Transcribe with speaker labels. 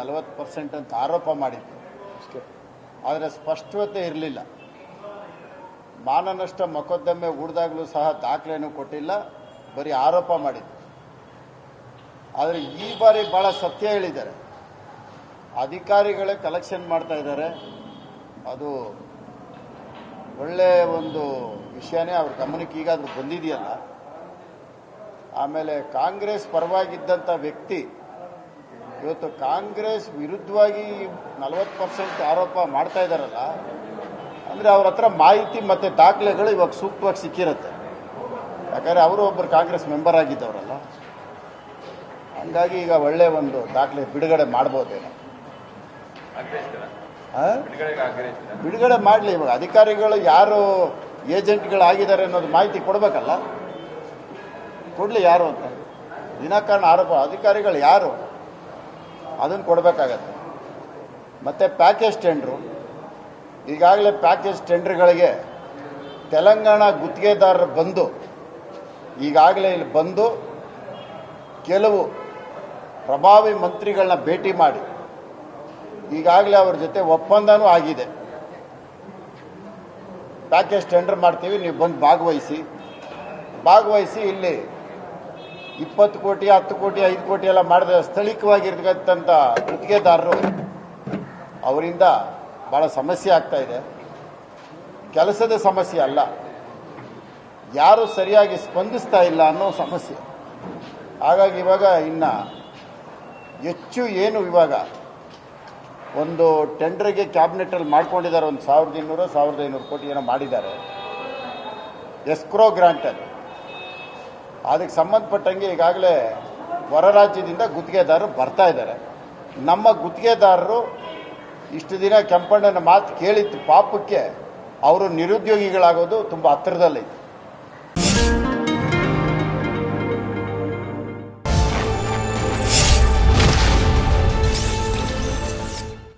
Speaker 1: ನಲವತ್ತು ಪರ್ಸೆಂಟ್ ಅಂತ ಆರೋಪ ಮಾಡಿದ್ರು. ಆದರೆ ಸ್ಪಷ್ಟತೆ ಇರಲಿಲ್ಲ. ಮಾನನಷ್ಟ ಮೊಕದ್ದಮೆ ಹೂಡ್ದಾಗಲೂ ಸಹ ದಾಖಲೆಯನ್ನು ಕೊಟ್ಟಿಲ್ಲ. ಬರೀ ಆರೋಪ ಮಾಡಿದ್ರು. ಆದರೆ ಈ ಬಾರಿ ಭಾಳ ಸತ್ಯ ಹೇಳಿದ್ದಾರೆ. ಅಧಿಕಾರಿಗಳೇ ಕಲೆಕ್ಷನ್ ಮಾಡ್ತಾ ಇದ್ದಾರೆ. ಅದು ಒಳ್ಳೆಯ ಒಂದು ವಿಷಯನೇ ಅವ್ರ ಗಮನಕ್ಕೆ ಈಗ ಅದು ಬಂದಿದೆಯಲ್ಲ. ಆಮೇಲೆ ಕಾಂಗ್ರೆಸ್ ಪರವಾಗಿದ್ದಂಥ ವ್ಯಕ್ತಿ ಇವತ್ತು ಕಾಂಗ್ರೆಸ್ ವಿರುದ್ಧವಾಗಿ ನಲವತ್ತು ಪರ್ಸೆಂಟ್ ಆರೋಪ ಮಾಡ್ತಾ ಇದ್ದಾರಲ್ಲ ಅಂದರೆ ಅವ್ರ ಹತ್ರ ಮಾಹಿತಿ ಮತ್ತು ದಾಖಲೆಗಳು ಇವಾಗ ಸೂಕ್ತವಾಗಿ ಸಿಕ್ಕಿರುತ್ತೆ. ಯಾಕಂದರೆ ಅವರು ಒಬ್ಬರು ಕಾಂಗ್ರೆಸ್ ಮೆಂಬರ್ ಆಗಿದ್ದವರಲ್ಲ. ಹಂಗಾಗಿ ಈಗ ಒಳ್ಳೆ ಒಂದು ದಾಖಲೆ ಬಿಡುಗಡೆ ಮಾಡ್ಬೋದೇನೋ. ಬಿಡುಗಡೆ ಮಾಡಲಿ, ಇವಾಗ ಅಧಿಕಾರಿಗಳು ಯಾರು ಏಜೆಂಟ್ಗಳಾಗಿದ್ದಾರೆ ಅನ್ನೋದು ಮಾಹಿತಿ ಕೊಡಬೇಕಲ್ಲ. ಕೊಡಲಿ ಯಾರು ಅಂತ. ವಿನಾಕಾರಣ ಆರೋಪ, ಅಧಿಕಾರಿಗಳು ಯಾರು? ಅದನ್ನು ಕೊಡಬೇಕಾಗತ್ತೆ. ಮತ್ತು ಪ್ಯಾಕೇಜ್ ಟೆಂಡ್ರು ಈಗಾಗಲೇ ಪ್ಯಾಕೇಜ್ ಟೆಂಡ್ರ್ಗಳಿಗೆ ತೆಲಂಗಾಣ ಗುತ್ತಿಗೆದಾರರು ಬಂದು, ಈಗಾಗಲೇ ಇಲ್ಲಿ ಬಂದು ಕೆಲವು ಪ್ರಭಾವಿ ಮಂತ್ರಿಗಳನ್ನ ಭೇಟಿ ಮಾಡಿ, ಈಗಾಗಲೇ ಅವ್ರ ಜೊತೆ ಒಪ್ಪಂದನೂ ಆಗಿದೆ. ಪ್ಯಾಕೇಜ್ ಟೆಂಡರ್ ಮಾಡ್ತೀವಿ, ನೀವು ಬಂದು ಭಾಗವಹಿಸಿ. ಭಾಗವಹಿಸಿ ಇಲ್ಲಿ ಇಪ್ಪತ್ತು ಕೋಟಿ, ಹತ್ತು ಕೋಟಿ, ಐದು ಕೋಟಿ ಎಲ್ಲ ಮಾಡಿದ ಸ್ಥಳೀಯವಾಗಿರ್ತಕ್ಕಂಥ ಗುತ್ತಿಗೆದಾರರು, ಅವರಿಂದ ಭಾಳ ಸಮಸ್ಯೆ ಆಗ್ತಾ ಇದೆ. ಕೆಲಸದ ಸಮಸ್ಯೆ ಅಲ್ಲ. ಯಾರು ಸರಿಯಾಗಿ ಸ್ಪಂದಿಸ್ತಾ ಇಲ್ಲ ಅನ್ನೋ ಸಮಸ್ಯೆ. ಹಾಗಾಗಿ ಇವಾಗ ಇನ್ನು ಹೆಚ್ಚು ಏನು ಇವಾಗ ಒಂದು ಟೆಂಡರ್ಗೆ ಕ್ಯಾಬಿನೆಟಲ್ಲಿ ಮಾಡ್ಕೊಂಡಿದ್ದಾರೆ ಒಂದು ಸಾವಿರದ ಇನ್ನೂರು, ಸಾವಿರದ ಐನೂರು ಕೋಟಿ ಏನೋ ಮಾಡಿದ್ದಾರೆ. ಎಸ್ಕ್ರೋ ಗ್ರಾಂಟಲ್ಲಿ. ಅದಕ್ಕೆ ಸಂಬಂಧಪಟ್ಟಂಗೆ ಈಗಾಗಲೇ ಹೊರ ರಾಜ್ಯದಿಂದ ಗುತ್ತಿಗೆದಾರರು ಬರ್ತಾ ಇದ್ದಾರೆ. ನಮ್ಮ ಗುತ್ತಿಗೆದಾರರು ಇಷ್ಟು ದಿನ ಕೆಂಪಣ್ಣನ ಮಾತು ಕೇಳಿತ್ತು ಪಾಪಕ್ಕೆ ಅವರು ನಿರುದ್ಯೋಗಿಗಳಾಗೋದು ತುಂಬ ಹತ್ತಿರದಲ್ಲೈತೆ